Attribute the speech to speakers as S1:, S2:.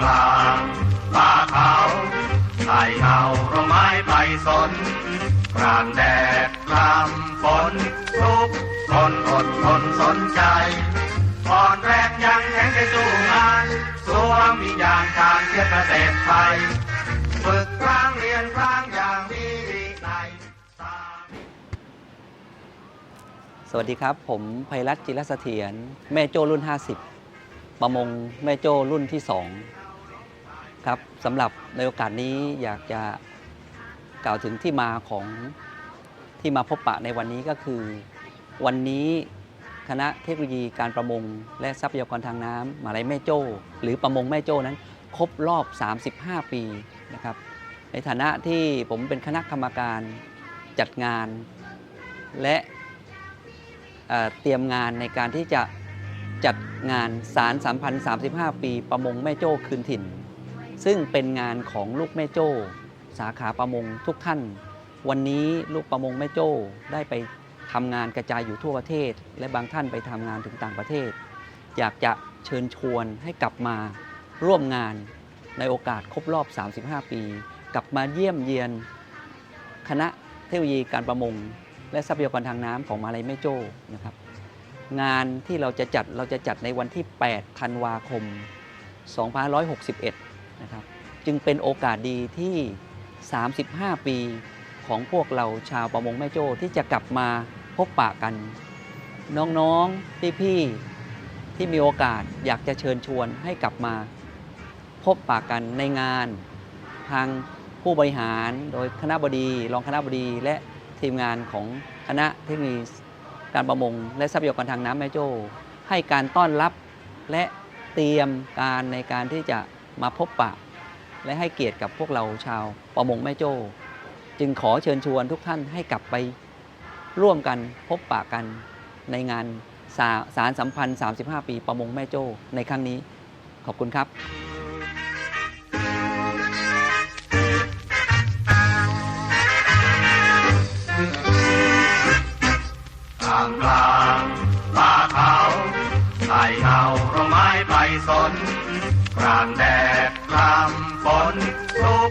S1: กลางป่าเขาไต่เอาร่มไม้ใบสนกลางแดดกลางฝนทุกคนอดทนสนใจอ่อนแรงยังแข็งใจสู้งานสวมวิญญาณการเพื่อเกษตรไทยฝึกครั้งเรียนครั้งอย่างมีวินัยสร้าง
S2: สวัสดีครับ ผมภัยรัตน์จิรเสถียรแม่โจ้รุ่น 50 ประมงแม่โจ้รุ่นที่ 2 ครับสำหรับในโอกาสนี้อยากจะกล่าวถึงที่มาของที่มาพบปะในวันนี้ก็คือ วันนี้คณะเทคโนโลยีการประมง และทรัพยากรทางน้ำมหาลัยแม่โจ้ หรือประมงแม่โจ้นั้น ครบรอบ 35 ปีนะครับ ในฐานะที่ผมเป็นคณะกรรมการจัดงาน และเเตรียมงานในการที่จะ จัดงานสารสัมพันธ์35 ปีประมงแม่โจ้คืนถิ่น ซึ่งเป็นงานของลูกแม่โจ้ สาขาประมงทุกท่าน วันนี้ลูกประมงแม่โจ้ได้ไปทำงานกระจายอยู่ทั่วประเทศ และบางท่านไปทำงานถึงต่างประเทศ อยากจะเชิญชวนให้กลับมาร่วมงานในโอกาสครบรอบ 35 ปี กลับมาเยี่ยมเยียน คณะเทคโนโลยีการประมง และทรัพยากรทางน้ำของมาลัยแม่โจ้นะครับ งานที่เราจะจัดเราจะจัดในวันที่ 8 ธันวาคม 2561 นะครับ จึงเป็นโอกาสดีที่ 35 ปีของพวกเราชาวประมงแม่โจ้ที่จะกลับมาพบปะกัน น้องๆ พี่ๆ ที่มีโอกาสอยากจะเชิญชวนให้กลับมาพบปะกันในงาน ทางผู้บริหารโดยคณะบดี รองคณะบดีและทีมงานของคณะเทคโนโลยี การประมง และทรัพยากรทางน้ำแม่โจ้ ให้การต้อนรับและเตรียมการในการที่จะมาพบปะ และให้เกียรติกับพวกเราชาวประมงแม่โจ้ จึงขอเชิญชวนทุกท่านให้กลับไปร่วมกันพบปะกันในงานสาสารสัมพันธ์ 35 ปีประมงแม่โจ้ในครั้งนี้ขอบคุณครับ
S1: กลางป่าเขาใต่เงาร่มไม้ใบสนกลางแดดกลางฝนทุก